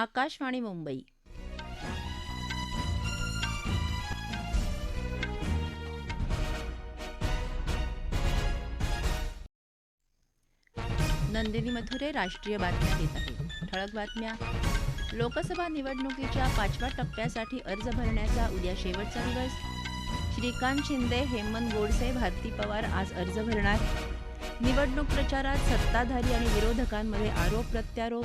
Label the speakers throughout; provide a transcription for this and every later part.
Speaker 1: आकाशवाणी मुंबई नंदिनी मथुरे राष्ट्रीय बातम्या देत आहे ठळक बातम्या लोकसभा निवडणुकीच्या पाचव्या टप्प्यासाठी अर्ज भरण्याचा उद्या शेवटचा दिवस श्रीकांत शिंदे हेमंत गोडसे भारती पवार आज अर्ज भरणार निवडणूक प्रचारात सत्ताधारी आणि विरोधकांमध्ये आरोप प्रत्यारोप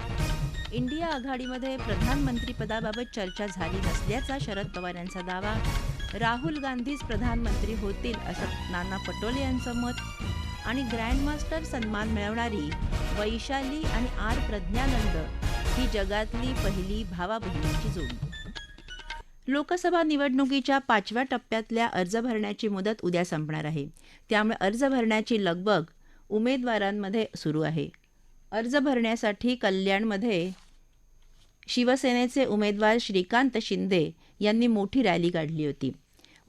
Speaker 1: इंडिया आघाडीमध्ये प्रधानमंत्रीपदाबाबत चर्चा झाली नसल्याचा शरद पवार यांचा दावा राहुल गांधीच प्रधानमंत्री होतील असं नाना पटोले यांचं मत आणि ग्रँडमास्टर सन्मान मिळवणारी वैशाली आणि आर प्रज्ञानंद ही जगातली पहिली भावा बहिणीची जोडी लोकसभा निवडणुकीच्या पाचव्या टप्प्यातल्या अर्ज भरण्याची मुदत उद्या संपणार आहे त्यामुळे अर्ज भरण्याची लगबग उमेदवारांमध्ये सुरू आहे अर्ज भरण्यासाठी कल्याणमध्ये शिवसेनेचे उमेदवार श्रीकांत शिंदे यांनी मोठी रॅली काढली होती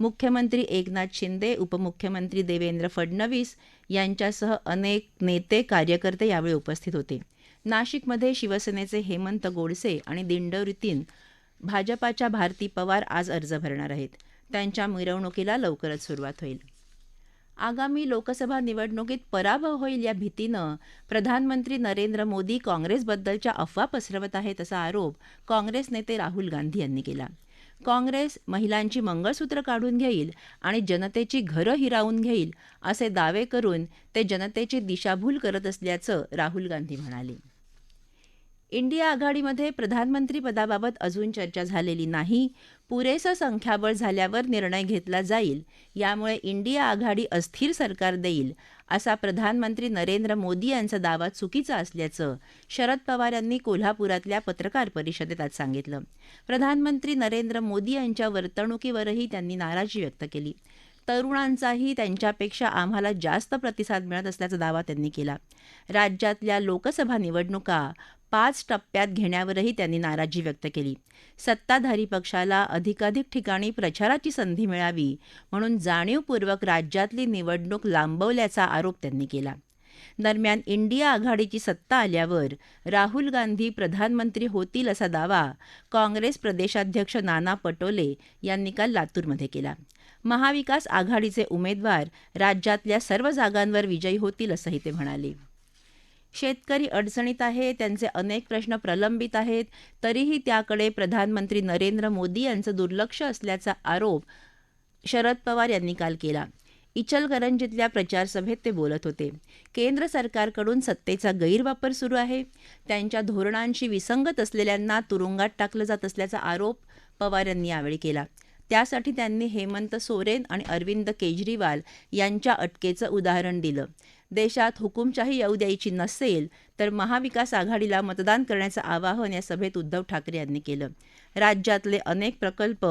Speaker 1: मुख्यमंत्री एकनाथ शिंदे उपमुख्यमंत्री देवेंद्र फडणवीस यांच्यासह अनेक नेते कार्यकर्ते यावेळी उपस्थित होते नाशिकमध्ये शिवसेनेचे हेमंत गोडसे आणि दिंडवृतीन भाजपाच्या भारती पवार आज अर्ज भरणार आहेत त्यांच्या मिरवणुकीला लवकरच सुरुवात होईल आगामी लोकसभा निवडणुकीत पराभव होईल या भीतीनं प्रधानमंत्री नरेंद्र मोदी काँग्रेसबद्दलच्या अफवा पसरवत आहेत असा आरोप काँग्रेस नेते राहुल गांधी यांनी केला काँग्रेस महिलांची मंगळसूत्र काढून घेईल आणि जनतेची घरं हिरावून घेईल असे दावे करून ते जनतेची दिशाभूल करत असल्याचं राहुल गांधी म्हणाले इंडिया आघाडीमध्ये प्रधानमंत्री पदाबाबत अजून चर्चा झालेली नाही पुरेसं संख्याबळ झाल्यावर निर्णय घेतला जाईल यामुळे इंडिया आघाडी अस्थिर सरकार देईल असा प्रधानमंत्री नरेंद्र मोदी यांचा दावा चुकीचा असल्याचं शरद पवार यांनी कोल्हापुरातल्या पत्रकार परिषदेत आज सांगितलं प्रधानमंत्री नरेंद्र मोदी यांच्या वर्तणुकीवरही त्यांनी नाराजी व्यक्त केली तरुणांचाही त्यांच्यापेक्षा आम्हाला जास्त प्रतिसाद मिळत असल्याचा दावा त्यांनी केला राज्यातल्या लोकसभा निवडणुका पाच टप्प्यात घेण्यावरही त्यांनी नाराजी व्यक्त केली सत्ताधारी पक्षाला अधिकाधिक ठिकाणी प्रचाराची संधी मिळावी म्हणून जाणीवपूर्वक राज्यातली निवडणूक लांबवल्याचा आरोप त्यांनी केला दरम्यान इंडिया आघाडीची सत्ता आल्यावर राहुल गांधी प्रधानमंत्री होतील असा दावा काँग्रेस प्रदेशाध्यक्ष नाना पटोले यांनी काल लातूरमध्ये केला महाविकास आघाडीचे उमेदवार राज्यातल्या सर्व जागांवर विजयी होतील असंही ते म्हणाले शेतकरी अडचणीत आहे त्यांचे अनेक प्रश्न प्रलंबित आहेत तरीही त्याकडे प्रधानमंत्री नरेंद्र मोदी यांचं दुर्लक्ष असल्याचा आरोप शरद पवार यांनी काल केला इचलकरंजीतल्या प्रचारसभेत ते बोलत होते केंद्र सरकारकडून सत्तेचा गैरवापर सुरू आहे त्यांच्या धोरणांशी विसंगत असलेल्यांना तुरुंगात टाकलं जात असल्याचा आरोप पवार यांनी यावेळी केला त्यासाठी त्यांनी हेमंत सोरेन आणि अरविंद केजरीवाल यांच्या अटकेचं उदाहरण दिलं देशात हुकुमशाही येऊ द्यायची नसेल तर महाविकास आघाडीला मतदान करण्याचं आवाहन या सभेत उद्धव ठाकरे यांनी केलं राज्यातले अनेक प्रकल्प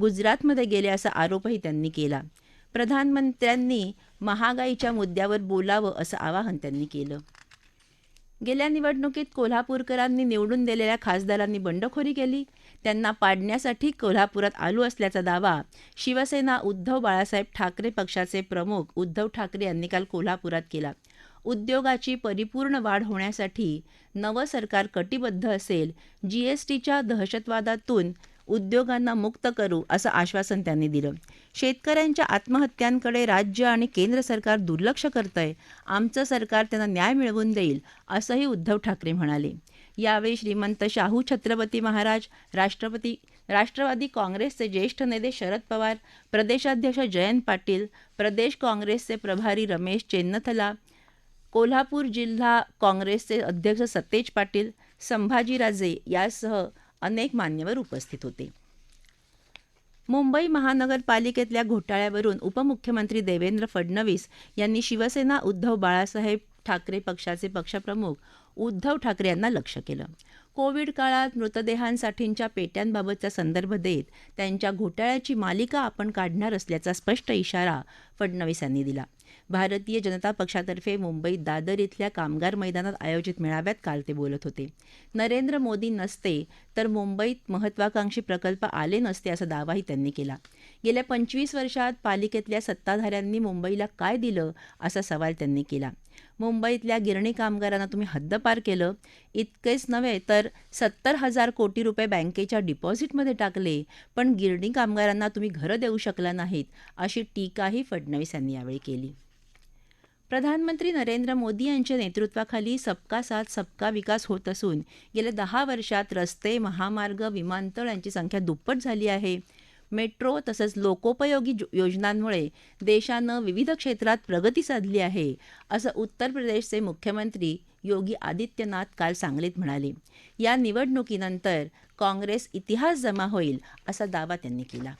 Speaker 1: गुजरातमध्ये गेले असा आरोपही त्यांनी केला प्रधानमंत्र्यांनी महागाईच्या मुद्द्यावर बोलावं असं आवाहन त्यांनी केलं गेल्या निवडणुकीत कोल्हापूरकरांनी निवडून दिलेल्या खासदारांनी बंडखोरी केली त्यांना पाडण्यासाठी कोल्हापुरात आलो असल्याचा दावा शिवसेना उद्धव बाळासाहेब ठाकरे पक्षाचे प्रमुख उद्धव ठाकरे यांनी काल कोल्हापुरात केला उद्योगाची परिपूर्ण वाढ होण्यासाठी नवं सरकार कटिबद्ध असेल जीएसटीच्या दहशतवादातून उद्योगांना मुक्त करू असं आश्वासन त्यांनी दिलं शेतकऱ्यांच्या आत्महत्यांकडे राज्य आणि केंद्र सरकार दुर्लक्ष आहे आमचं सरकार त्यांना न्याय मिळवून देईल असंही उद्धव ठाकरे म्हणाले यावेळी श्रीमंत शाहू छत्रपती महाराज राष्ट्रपती राष्ट्रवादी काँग्रेसचे ज्येष्ठ नेते शरद पवार प्रदेशाध्यक्ष जयंत पाटील प्रदेश काँग्रेसचे प्रभारी रमेश चेन्नथला कोल्हापूर जिल्हा काँग्रेसचे अध्यक्ष सतेज पाटील संभाजीराजे यासह अनेक मान्यवर उपस्थित होते मुंबई महानगरपालिकेतल्या घोटाळ्यावरून उपमुख्यमंत्री देवेंद्र फडणवीस यांनी शिवसेना उद्धव बाळासाहेब ठाकरे पक्षाचे पक्षप्रमुख उद्धव ठाकरे यांना लक्ष केलं कोविड काळात मृतदेहांसाठीच्या पेट्यांबाबतचा संदर्भ देत त्यांच्या घोटाळ्याची मालिका आपण काढणार असल्याचा स्पष्ट इशारा फडणवीस यांनी दिला भारतीय जनता पक्षातर्फे मुंबईत दादर इथल्या कामगार मैदानात आयोजित मेळाव्यात काल ते बोलत होते नरेंद्र मोदी नसते तर मुंबईत महत्वाकांक्षी प्रकल्प आले नसते असा दावाही त्यांनी केला गेल्या पंचवीस वर्षात पालिकेतल्या सत्ताधाऱ्यांनी मुंबईला काय दिलं असा सवाल त्यांनी केला मुंबईतल्या गिरणी कामगारांना तुम्ही हद्दपार केलं इतकेच नव्हे तर सत्तर हजार कोटी रुपये बँकेच्या डिपॉझिटमध्ये टाकले पण गिरणी कामगारांना तुम्ही घरं देऊ शकला नाहीत अशी टीकाही फडणवीस यांनी यावेळी केली प्रधानमंत्री नरेंद्र मोदी यांच्या नेतृत्वाखाली सबका साथ सबका विकास होत असून गेल्या दहा वर्षात रस्ते महामार्ग विमानतळ यांची संख्या दुप्पट झाली आहे मेट्रो तसंच लोकोपयोगी योजनांमुळे देशानं विविध क्षेत्रात प्रगती साधली आहे असं उत्तर प्रदेशचे मुख्यमंत्री योगी आदित्यनाथ काल सांगलीत म्हणाले या निवडणुकीनंतर काँग्रेस इतिहास जमा होईल असा दावा त्यांनी केला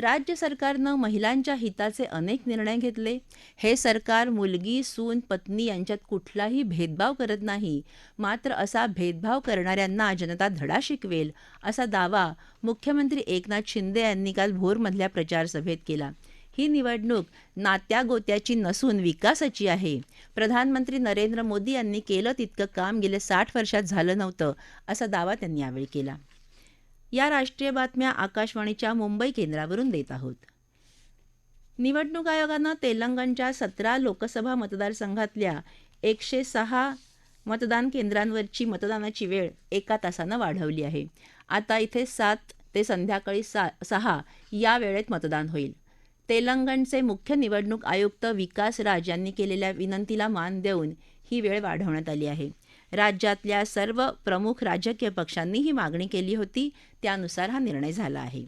Speaker 1: राज्य सरकारनं महिलांच्या हिताचे अनेक निर्णय घेतले हे सरकार मुलगी सून पत्नी यांच्यात कुठलाही भेदभाव करत नाही मात्र असा भेदभाव करणाऱ्यांना जनता धडा शिकवेल असा दावा मुख्यमंत्री एकनाथ शिंदे यांनी काल भोरमधल्या प्रचारसभेत केला ही निवडणूक नात्यागोत्याची नसून विकासाची आहे प्रधानमंत्री नरेंद्र मोदी यांनी केलं तितकं काम गेले साठ वर्षात झालं नव्हतं असा दावा त्यांनी यावेळी केला या राष्ट्रीय बातम्या आकाशवाणीच्या मुंबई केंद्रावरून देत आहोत निवडणूक आयोगानं तेलंगणच्या सतरा लोकसभा मतदारसंघातल्या एकशे सहा मतदान केंद्रांवरची मतदानाची वेळ एका तासानं वाढवली आहे आता इथे सात ते संध्याकाळी सा सहा या वेळेत मतदान होईल तेलंगणचे मुख्य निवडणूक आयुक्त विकास राज यांनी केलेल्या विनंतीला मान देऊन ही वेळ वाढवण्यात आली आहे राज्यातल्या सर्व प्रमुख राजकीय पक्षांनी ही मागणी केली होती त्यानुसार हा निर्णय झाला आहे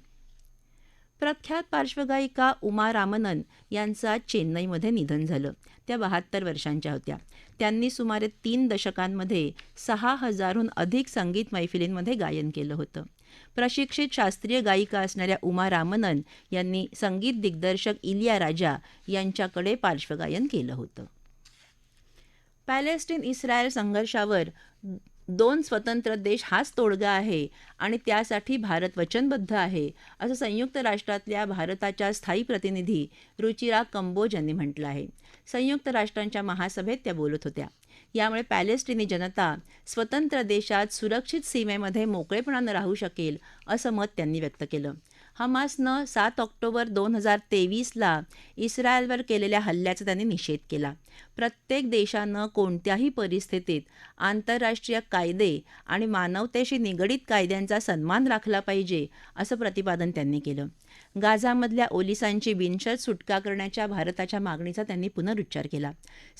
Speaker 1: प्रख्यात पार्श्वगायिका उमा रामनन यांचं आज चेन्नईमध्ये निधन झालं त्या बहात्तर वर्षांच्या होत्या त्यांनी सुमारे तीन दशकांमध्ये सहा हजारहून अधिक संगीत मैफिलींमध्ये गायन केलं होतं प्रशिक्षित शास्त्रीय गायिका असणाऱ्या उमा रामनन यांनी संगीत दिग्दर्शक इलिया राजा यांच्याकडे पार्श्वगायन केलं होतं पॅलेस्टिन इस्रायल संघर्षावर दोन स्वतंत्र देश हाच तोडगा आहे आणि त्यासाठी भारत वचनबद्ध आहे असं संयुक्त राष्ट्रातल्या भारताच्या स्थायी प्रतिनिधी रुचिरा कंबोज यांनी म्हटलं आहे संयुक्त राष्ट्रांच्या महासभेत त्या बोलत होत्या यामुळे पॅलेस्टिनी जनता स्वतंत्र देशात सुरक्षित सीमेमध्ये मोकळेपणानं राहू शकेल असं मत त्यांनी व्यक्त केलं हमासनं सात ऑक्टोबर दोन हजार तेवीसला इस्रायलवर केलेल्या हल्ल्याचा त्यांनी निषेध केला प्रत्येक देशानं कोणत्याही परिस्थितीत आंतरराष्ट्रीय कायदे आणि मानवतेशी निगडीत कायद्यांचा सन्मान राखला पाहिजे असं प्रतिपादन त्यांनी केलं गाझामधल्या ओलिसांची बिनशर्त सुटका करण्याच्या भारताच्या मागणीचा त्यांनी पुनरुच्चार केला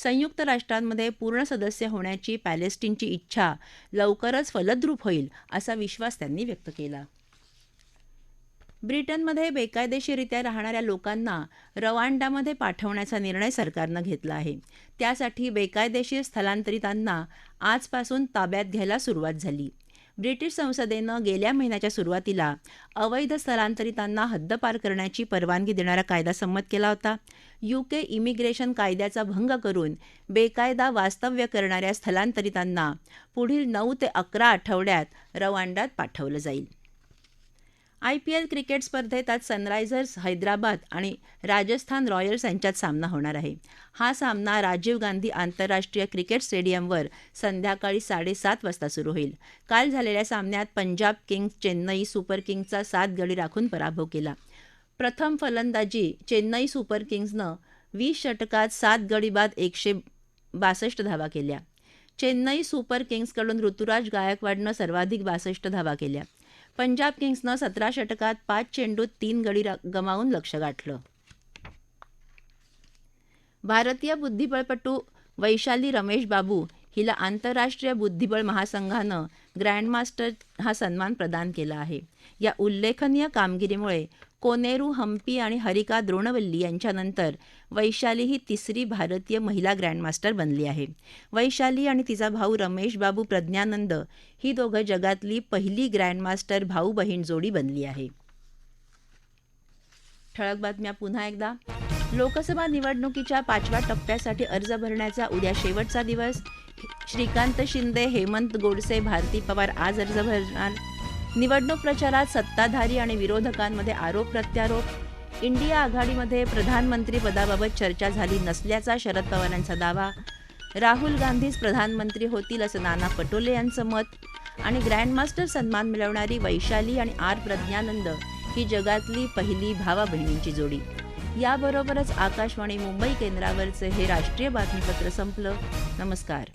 Speaker 1: संयुक्त राष्ट्रांमध्ये पूर्ण सदस्य होण्याची पॅलेस्टिनची इच्छा लवकरच फलद्रूप होईल असा विश्वास त्यांनी व्यक्त केला ब्रिटनमध्ये बेकायदेशीरित्या राहणाऱ्या लोकांना रवांडामध्ये पाठवण्याचा निर्णय सरकारनं घेतला आहे त्यासाठी बेकायदेशीर स्थलांतरितांना आजपासून ताब्यात घ्यायला सुरुवात झाली ब्रिटिश संसदेनं गेल्या महिन्याच्या सुरुवातीला अवैध स्थलांतरितांना हद्दपार करण्याची परवानगी देणारा कायदा संमत केला होता युके इमिग्रेशन कायद्याचा भंग करून बेकायदा वास्तव्य करणाऱ्या स्थलांतरितांना पुढील नऊ ते अकरा आठवड्यात रवांडात पाठवलं जाईल आयपीएल क्रिकेट स्पर्धेत आज सनरायझर्स हैदराबाद आणि राजस्थान रॉयल्स यांच्यात सामना होणार आहे हा सामना राजीव गांधी आंतरराष्ट्रीय क्रिकेट स्टेडियमवर संध्याकाळी साडेसात वाजता सुरू होईल काल झालेल्या सामन्यात पंजाब किंग्ज चेन्नई सुपर किंग्सचा सात गडी राखून पराभव केला प्रथम फलंदाजी चेन्नई सुपर किंग्जनं वीस षटकात सात गडी बाद एकशे बासष्ट धावा केल्या चेन्नई सुपर किंग्जकडून ऋतुराज गायकवाडनं सर्वाधिक बासष्ट धावा केल्या पंजाब किंग्सनं सतरा षटकात पाच चेंडूत तीन गडी गमावून लक्ष गाठलं भारतीय बुद्धिबळपटू वैशाली रमेश बाबू हिला आंतरराष्ट्रीय बुद्धिबळ महासंघानं ग्रँडमास्टर हा सन्मान प्रदान केला आहे या उल्लेखनीय कामगिरीमुळे कोनेरू हम्पी आणि हरिका द्रोणवल्ली यांच्यानंतर वैशाली ही तिसरी भारतीय महिला ग्रँडमास्टर बनली आहे वैशाली आणि तिचा भाऊ रमेश बाबू प्रज्ञानंद ही दोघं जगातली पहिली ग्रँडमास्टर भाऊ बहीण जोडी बनली आहे ठळक बातम्या पुन्हा एकदा लोकसभा निवडणुकीच्या पाचव्या टप्प्यासाठी अर्ज भरण्याचा उद्या शेवटचा दिवस श्रीकांत शिंदे हेमंत गोडसे भारती पवार आज अर्ज भरणार निवडणूक प्रचारात सत्ताधारी आणि विरोधकांमध्ये आरोप प्रत्यारोप इंडिया आघाडीमध्ये प्रधानमंत्री पदाबाबत चर्चा झाली नसल्याचा शरद पवारांचा दावा राहुल गांधीच प्रधानमंत्री होतील असं नाना पटोले यांचं मत आणि ग्रँडमास्टर सन्मान मिळवणारी वैशाली आणि आर प्रज्ञानंद ही जगातली पहिली भावा बहिणींची जोडी याबरोबरच आकाशवाणी मुंबई केंद्रावरचं हे राष्ट्रीय बातमीपत्र संपलं नमस्कार